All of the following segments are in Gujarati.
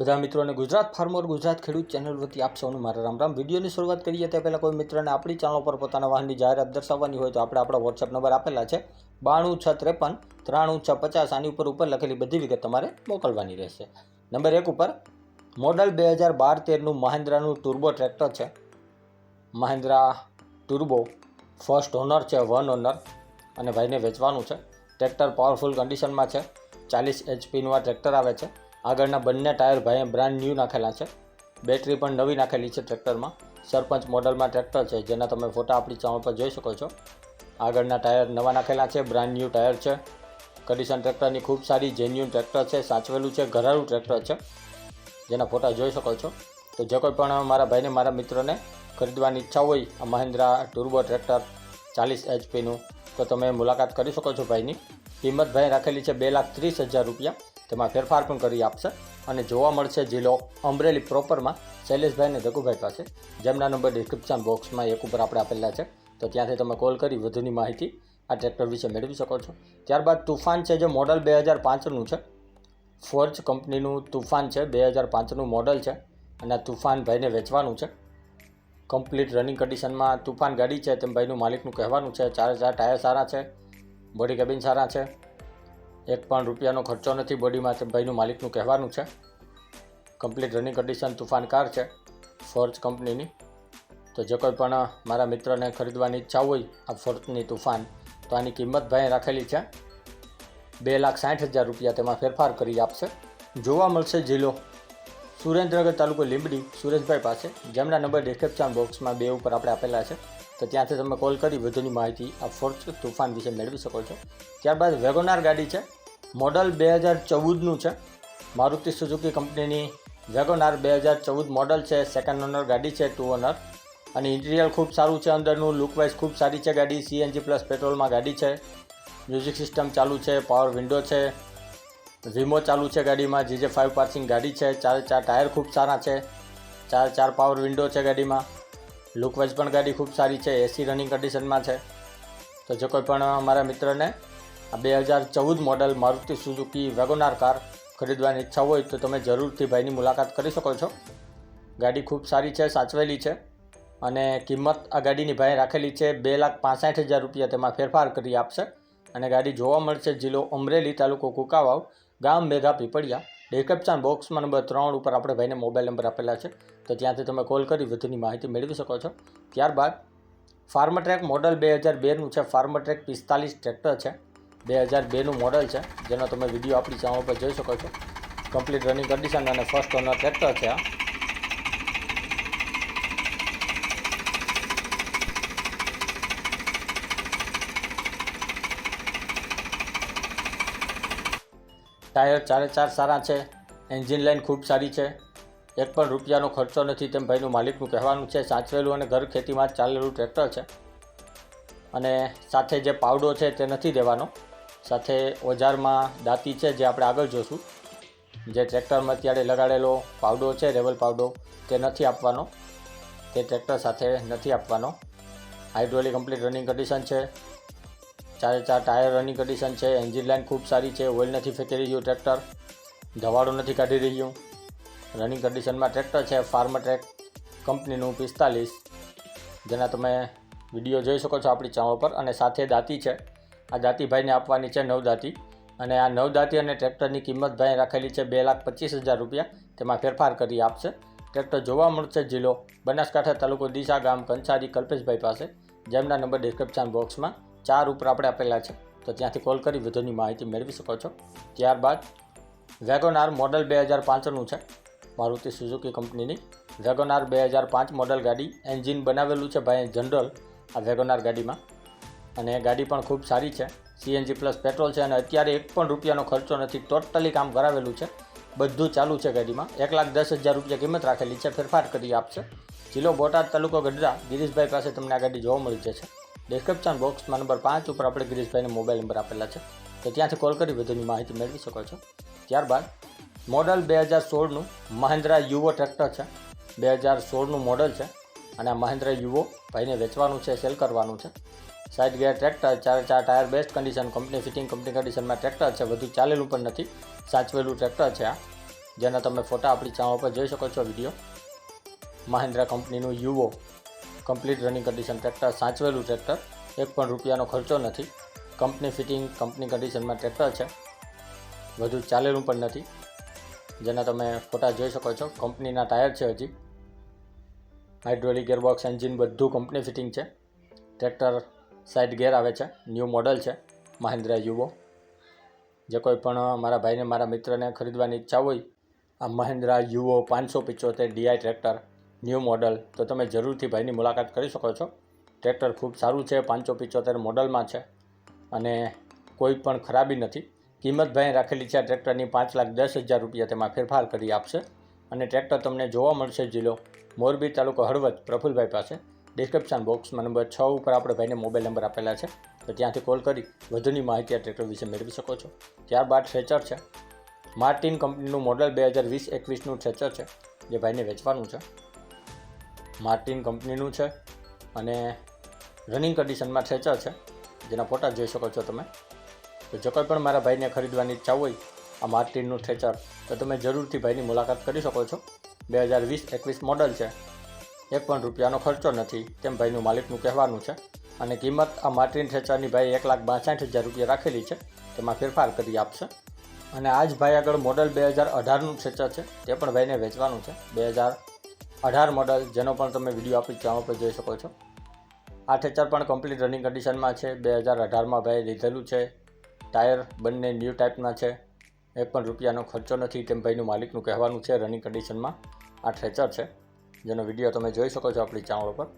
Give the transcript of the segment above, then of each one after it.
બધા મિત્રોને ગુજરાત ફાર્મર ગુજરાત ખેડૂત ચેનલ વતી આપ સૌનું મારા રામ રામ. વિડીયોની શરૂઆત કરીએ તે પહેલાં કોઈ મિત્રને આપણી ચેનલ પર પોતાના વાહનની જાહેરાત દર્શાવવાની હોય તો આપણે આપણા વોટ્સઅપ નંબર આપેલા છે. બાણું છ ત્રેપન, ત્રાણું છ પચાસ આની ઉપર ઉપર લખેલી બધી વિગત તમારે મોકલવાની રહેશે. નંબર એક ઉપર, મોડલ બે હજાર બાર તેરનું મહિન્દ્રાનું ટુર્બો ટ્રેક્ટર છે. મહિન્દ્રા ટુર્બો ફર્સ્ટ ઓનર છે વન ઓનર અને ભાઈને વેચવાનું છે. ટ્રેક્ટર પાવરફુલ કન્ડિશનમાં છે. ચાલીસ એચપીનું આ ટ્રેક્ટર આવે છે. આગળના બંને ટાયર ભાઈએ બ્રાન્ડ ન્યૂ નાખેલા છે. બેટરી પણ નવી નાખેલી છે ટ્રેક્ટરમાં સરપંચ મોડલમાં ટ્રેક્ટર છે, જેના તમે ફોટા આપણી ચાવણ પર જોઈ શકો છો. આગળના ટાયર નવા નાખેલા છે બ્રાન્ડ ન્યૂ ટાયર છે. કન્ડિશન ટ્રેક્ટરની ખૂબ સારી જેન્યુન ટ્રેક્ટર છે, સાચવેલું છે, ઘરારું ટ્રેક્ટર છે. જેના ફોટા જોઈ શકો છો. તો જે કોઈ પણ મારા ભાઈને, મારા મિત્રોને ખરીદવાની ઈચ્છા હોય, આ મહિન્દ્રા ટુર્બો ટ્રેક્ટર ચાલીસ એચપીનું તો તમે મુલાકાત કરી શકો છો ભાઈની. કિંમત ભાઈ રાખેલી છે બે લાખ ત્રીસ હજાર રૂપિયા. તેમાં ફેરફાર પણ કરી આપશે અને જોવા મળશે જિલ્લો અમરેલી પ્રોપરમાં શૈલેષભાઈ અને જગુભાઈ પાસે. જેમના નંબર ડિસ્ક્રિપ્શન બોક્સમાં એક ઉપર આપણે આપેલા છે. તો ત્યાંથી તમે કોલ કરી વધુની માહિતી આ ટ્રેક્ટર વિશે મેળવી શકો છો. ત્યારબાદ તુફાન છે જે મોડલ બે હજાર પાંચનું છે ફોર્જ કંપનીનું તુફાન છે બે હજાર પાંચનું મોડલ છે અને આ તુફાન ભાઈને વેચવાનું છે. કમ્પ્લીટ રનિંગ કન્ડિશનમાં તુફાન ગાડી છે, તેમ ભાઈનું માલિકનું કહેવાનું છે, ચારે ચાર ટાયર સારા છે બોડી કેબિન સારા છે એક પણ રૂપિયાનો ખર્ચો નથી બોડીમાં ભાઈનું માલિકનું કહેવાનું છે. Complete running condition Toofan car છે ફોર્જ કંપનીની તો જે કોઈ પણ મારા મિત્રને ખરીદવાની ઈચ્છા હોય, આ ફોર્ચની તુફાન, તો આની કિંમત ભાઈ રાખેલી છે. બે લાખ સાઠ હજાર રૂપિયા તેમાં ફેરફાર કરી આપશે. જોવા મળશે જિલ્લો. સુરેન્દ્રનગર તાલુકો લીંબડી, સુરેશભાઈ પાસે. જેમના નંબર ડિસ્ક્રિપ્શન બોક્સમાં બે ઉપર આપણે આપેલા છે. તો ત્યાંથી તમે કોલ કરી વધુની માહિતી આ ફોર્ચ તુફાન વિશે મેળવી શકો છો. ત્યારબાદ વેગોનાર ગાડી છે. મોડલ બે હજાર ચૌદનું છે. મારુતિ સુઝુકી કંપનીની વેગોનાર બે હજાર ચૌદ મોડલ છે. સેકન્ડ ઓનર ગાડી છે ટુ ઓનર અને ઇન્ટિરિયર ખૂબ સારું છે અંદરનું લુકવાઇઝ ખૂબ સારી છે ગાડી. સીએનજી પ્લસ પેટ્રોલમાં ગાડી છે. મ્યુઝિક સિસ્ટમ ચાલુ છે પાવર વિન્ડો છે. વીમો ચાલુ છે ગાડીમાં જીજે ફાઇવ પાર્સિંગ ગાડી છે. ચાર ચાર ટાયર ખૂબ સારા છે. ચાર ચાર પાવર વિન્ડો છે ગાડીમાં. લુકવાઇઝ પણ ગાડી ખૂબ સારી છે. એસી રનિંગ કન્ડિશનમાં છે. તો જો કોઈ પણ અમારા મિત્રને આ બે હજાર ચૌદ model Maruti Suzuki WagonR car ખરીદવાની ઈચ્છા હોય તો તમે જરૂરથી ભાઈની મુલાકાત કરી શકો છો. ગાડી ખૂબ સારી છે, સાચવેલી છે અને કિંમત આ ગાડીની ભાઈ રાખેલી છે બે લાખ પાસઠ હજાર રૂપિયા. તેમાં ફેરફાર કરી આપશે અને ગાડી જોવા મળશે જિલ્લો અમરેલી તાલુકો કુકાવાવ, ગામ મેઘા પીપળિયા. ડેકપચાન બોક્સમાં નંબર ત્રણ ઉપર આપણે ભાઈને મોબાઈલ નંબર આપેલા છે. તો ત્યાંથી તમે કોલ કરી વધુની માહિતી મેળવી શકો છો. ત્યારબાદ ફાર્મટ્રેક મોડલ બે હજાર બેનું છે. ફાર્મટ્રેક પિસ્તાલીસ ટ્રેક્ટર છે. બે હજાર બેનું મોડલ છે. જેનો તમે વીડિયો આપણી ચેનલ પર જોઈ શકો છો. કમ્પ્લીટ રનિંગ કન્ડિશન અને ફર્સ્ટ ઓનર ટ્રેક્ટર છે આ. ટાયર ચારે ચાર સારા છે. એન્જિન લાઇન ખૂબ સારી છે. એક પણ રૂપિયાનો ખર્ચો નથી તેમ ભાઈનું માલિકનું કહેવાનું છે. સાચવેલું અને ઘર ખેતીમાં ચાલેલું ટ્રેક્ટર છે. અને સાથે જે પાવડો છે તે નથી દેવાનો. સાથે ઓજારમાં દાંતી છે જે આપણે આગળ જોશું. જે ટ્રેક્ટરમાં અત્યારે લગાડેલો પાવડો છે, રેવલ પાવડો, તે નથી આપવાનો. તે ટ્રેક્ટર સાથે નથી આપવાનો. હાઇડ્રોલિક કમ્પ્લીટ રનિંગ કન્ડિશન છે. ચારે ચાર ટાયર રનિંગ કન્ડિશન છે. એન્જિન લાઇન ખૂબ સારી છે. ઓઇલ નથી ફેંકી રહ્યું ટ્રેક્ટર. ધવાડો નથી કાઢી રહ્યું. રનિંગ કન્ડિશનમાં ટ્રેક્ટર છે. ફાર્મ ટ્રેક કંપનીનું પિસ્તાલીસ. જેના તમે વીડિયો જોઈ શકો છો આપણી ચાવ પર. અને સાથે દાંતી છે. આ દાતીભાઈને આપવાની છે નવદાતી અને આ નવદાતી અને ટ્રેક્ટરની કિંમત ભાઈ રાખેલી છે બે લાખ પચીસ હજાર રૂપિયા. તેમાં ફેરફાર કરી આપશે. ટ્રેક્ટર જોવા મળશે જિલ્લો બનાસકાંઠા તાલુકો દિશા ગામ કંસારી કલ્પેશભાઈ પાસે. જેમના નંબર ડિસ્ક્રિપ્શન બોક્સમાં ચાર ઉપર આપણે આપેલા છે. તો ત્યાંથી કોલ કરી વધુની માહિતી મેળવી શકો છો. ત્યારબાદ વેગોનાર મોડલ બે હજાર પાંચનું છે. મારુતિ સુઝુકી કંપનીની વેગોનાર બે હજાર પાંચ મોડલ ગાડી એન્જિન બનાવેલું છે ભાઈ જનરલ આ વેગોનાર ગાડીમાં. અને ગાડી પણ ખૂબ સારી છે. સીએનજી પ્લસ પેટ્રોલ છે અને અત્યારે એક પણ રૂપિયાનો ખર્ચો નથી. ટોટલી કામ કરાવેલું છે. બધું ચાલુ છે ગાડીમાં. એક લાખ દસ હજાર રૂપિયા કિંમત રાખેલી છે. ફેરફાર કરી આપશે. જિલ્લો બોટાદ તાલુકો ગઢડા, ગિરીશભાઈ પાસે તમને આ ગાડી જોવા મળી જશે. ડિસ્ક્રિપ્શન બોક્સમાં નંબર પાંચ ઉપર આપણે ગિરીશભાઈને મોબાઈલ નંબર આપેલા છે. તો ત્યાંથી કોલ કરી વધુની માહિતી મેળવી શકો છો. ત્યારબાદ મોડલ બે હજાર સોળનું મહિન્દ્રા યુવો ટ્રેક્ટર છે. બે હજાર સોળનું મોડલ છે. અને આ મહિન્દ્રા યુવો ભાઈને વેચવાનું છે સેલ કરવાનું છે. સાઇડ ગેર ટ્રેક્ટર, ચાર ચાર tyre best condition company fitting company કન્ડિશનમાં ટ્રેક્ટર છે વધુ ચાલેલું પણ નથી. સાચવેલું ટ્રેક્ટર છે આ. જેના તમે ફોટા આપણી ચાવ પર જોઈ શકો છો વીડિયો મહિન્દ્રા કંપનીનું Yuvo. Complete running condition tractor, સાચવેલું tractor. એક પણ રૂપિયાનો ખર્ચો નથી. કંપની ફિટિંગ કંપની કન્ડિશનમાં ટ્રેક્ટર છે. વધુ ચાલેલું પણ નથી. જેના તમે ફોટા જોઈ શકો છો, કંપનીના ટાયર છે હજી. હાઇડ્રોલિક ગેરબોક્સ એન્જિન બધું કંપની ફિટિંગ છે. ટ્રેક્ટર સાઇડ ગેર આવે છે. ન્યૂ મોડલ છે. મહિન્દ્રા યુવો જે કોઈ પણ મારા ભાઈને, મારા મિત્રને ખરીદવાની ઈચ્છા હોય, આ મહિન્દ્રા યુવો પાંચસો પિચોતેર ડીઆઈ ટ્રેક્ટર ન્યૂ મોડલ તો તમે જરૂરથી ભાઈની મુલાકાત કરી શકો છો. ટ્રેક્ટર ખૂબ સારું છે, પાંચસો પિચોતેર મોડલમાં છે. અને કોઈ પણ ખરાબી નથી. કિંમત ભાઈ રાખેલી છે આ ટ્રેક્ટરની પાંચ લાખ દસ હજાર રૂપિયા તેમાં ફેરફાર કરી આપશે. અને ટ્રેક્ટર તમને જોવા મળશે જિલ્લો મોરબી તાલુકો હળવદ, પ્રફુલભાઈ પાસે. ડિસ્ક્રિપ્શન બોક્સમાં નંબર છ ઉપર આપણે ભાઈને મોબાઈલ નંબર આપેલા છે. તો ત્યાંથી કોલ કરી, વધુની માહિતી આ ટ્રેક્ટર વિશે મેળવી શકો છો. ત્યારબાદ થ્રેચર છે. માર્ટિન કંપનીનું મોડલ બે હજાર વીસ એકવીસનું થ્રેચર છે, જે ભાઈને વેચવાનું છે. માર્ટિન કંપનીનું છે અને રનિંગ કન્ડિશનમાં થ્રેચર છે. જેના ફોટા જોઈ શકો છો તમે. તો જો કોઈ પણ મારા ભાઈને ખરીદવાની ઈચ્છા હોય, આ માર્ટિનનું થ્રેચર તો તમે જરૂરથી ભાઈની મુલાકાત કરી શકો છો. બે હજાર વીસ એકવીસ મોડલ છે. એક પણ રૂપિયાનો ખર્ચો નથી. તેમ ભાઈનું માલિકનું કહેવાનું છે. અને કિંમત આ માટીની ઠેચાની ભાઈ એક લાખ બાસઠ હજાર રૂપિયા રાખેલી છે. તેમાં ફેરફાર કરી આપશે. અને આ જ ભાઈ આગળ મોડલ બે હજાર અઢારનું ઠેચા છે. તે પણ ભાઈને વેચવાનું છે. બે હજાર અઢાર મોડલ, જેનો પણ તમે વીડિયો આપી ચેનલ પર જોઈ શકો છો. આ ઠેચર પણ કમ્પ્લીટ રનિંગ કન્ડિશનમાં છે. બે હજાર અઢારમાં ભાઈ લીધેલું છે. ટાયર બંને ન્યૂ ટાઈપના છે. એક પણ રૂપિયાનો ખર્ચો નથી. તેમ ભાઈનું માલિકનું કહેવાનું છે રનિંગ કન્ડિશનમાં આ ટ્રેચર છે. જેનો વીડિયો તમે જોઈ શકો છો આપણી ચાવળ પર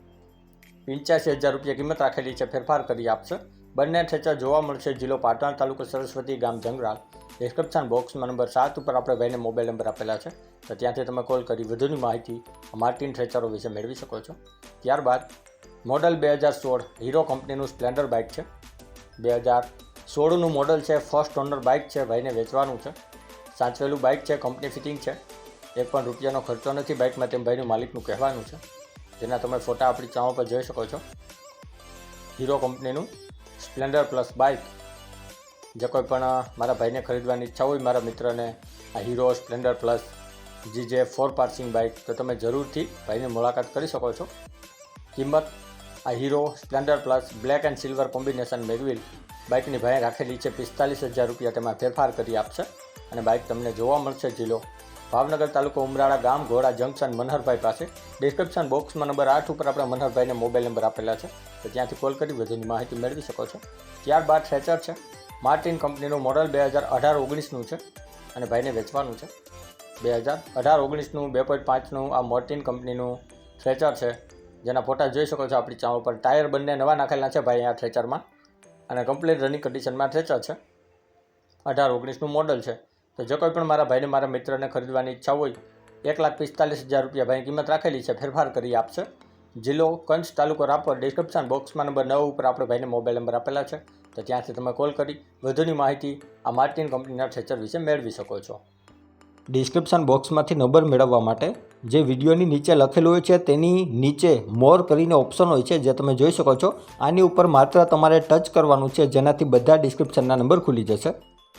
પંચ્યાસી હજાર રૂપિયા કિંમત રાખેલી છે, ફેરફાર કરી આપશે. બંને ઠેચા જોવા મળશે. જિલ્લો પાટણ તાલુકો સરસ્વતી ગામ જંગરાલ. ડિસ્ક્રિપ્શન બોક્સમાં નંબર સાત ઉપર આપણે ભાઈને મોબાઈલ નંબર આપેલા છે. તો ત્યાંથી તમે કોલ કરી વધુની માહિતી માર્ટિન ટ્રેચરો વિશે મેળવી શકો છો. ત્યારબાદ મોડલ બે હજાર સોળ હીરો કંપનીનું સ્પ્લેન્ડર બાઇક છે. બે હજાર સોળનું મોડલ છે ફર્સ્ટ ઓનર બાઇક છે, ભાઈને વેચવાનું છે. સાચવેલું બાઇક છે કંપની ફિટિંગ છે. એક પણ રૂપિયાનો ખર્ચો નથી. બાઇકમાં તેમ ભાઈનું માલિકનું કહેવાનું છે. જેના તમે ફોટા આપણી ચાઓ પર જોઈ શકો છો. હીરો કંપનીનું સ્પ્લેન્ડર પ્લસ બાઇક જે કોઈ પણ મારા ભાઈને ખરીદવાની ઈચ્છા હોય, મારા મિત્રને આ હીરો સ્પ્લેન્ડર પ્લસ જી જે ફોર પાર્સિંગ બાઇક તો તમે જરૂરથી ભાઈની મુલાકાત કરી શકો છો. કિંમત, આ Hero Splendor plus black and silver combination mag wheel બાઇકની ભાઈ રાખેલી છે. પિસ્તાલીસ હજાર રૂપિયા તેમાં ફેરફાર કરી આપશે. અને બાઇક તમને જોવા મળશે જિલ્લો ભાવનગર તાલુકો ઉમરાળા ગામ ઘોડા જંકશન મનહરભાઈ પાસે. ડિસ્ક્રિપ્શન બોક્સમાં નંબર આઠ ઉપર આપણે મનહરભાઈને મોબાઈલ નંબર આપેલા છે. તો ત્યાંથી કોલ કરી વધુની માહિતી મેળવી શકો છો. ત્યારબાદ ટ્રેચર છે. માર્ટિન કંપનીનું મોડલ બે હજાર અઢાર ઓગણીસનું છે અને ભાઈને વેચવાનું છે. બે હજાર અઢાર ઓગણીસનું, બે પોઈન્ટ પાંચનું આ મોર્ટિન કંપનીનું થ્રેચર છે. જેના ફોટા જોઈ શકો છો આપણી ચેનલ પર ટાયર બંને નવા નાખેલા છે ભાઈ આ થ્રેચરમાં અને કમ્પ્લીટ રનિંગ કન્ડિશનમાં થ્રેચર છે. અઢાર ઓગણીસનું મોડલ છે. તો જો કોઈ પણ મારા ભાઈને મારા મિત્રને ખરીદવાની ઈચ્છા હોય, એક લાખ પિસ્તાલીસ હજાર રૂપિયા ભાઈ કિંમત રાખેલી છે, ફેરફાર કરી આપશે. જિલ્લો કંચ તાલુકો રાપર ડિસ્ક્રિપ્શન બોક્સમાં નંબર નવ ઉપર આપણે ભાઈને મોબાઈલ નંબર આપેલા છે. તો ત્યાંથી તમે કોલ કરી વધુની માહિતી આ માર્ટિન કંપનીના થ્રેચર વિશે મેળવી શકો છો. ડિસ્ક્રિપ્શન બોક્સમાંથી નંબર મેળવવા માટે જે વિડીયોની નીચે લખેલું હોય છે, તેની નીચે મોર કરીને ઓપ્શન હોય છે, જે તમે જોઈ શકો છો. આની ઉપર માત્ર તમારે ટચ કરવાનું છે, જેનાથી બધા ડિસ્ક્રિપ્શનના નંબર ખુલી જશે.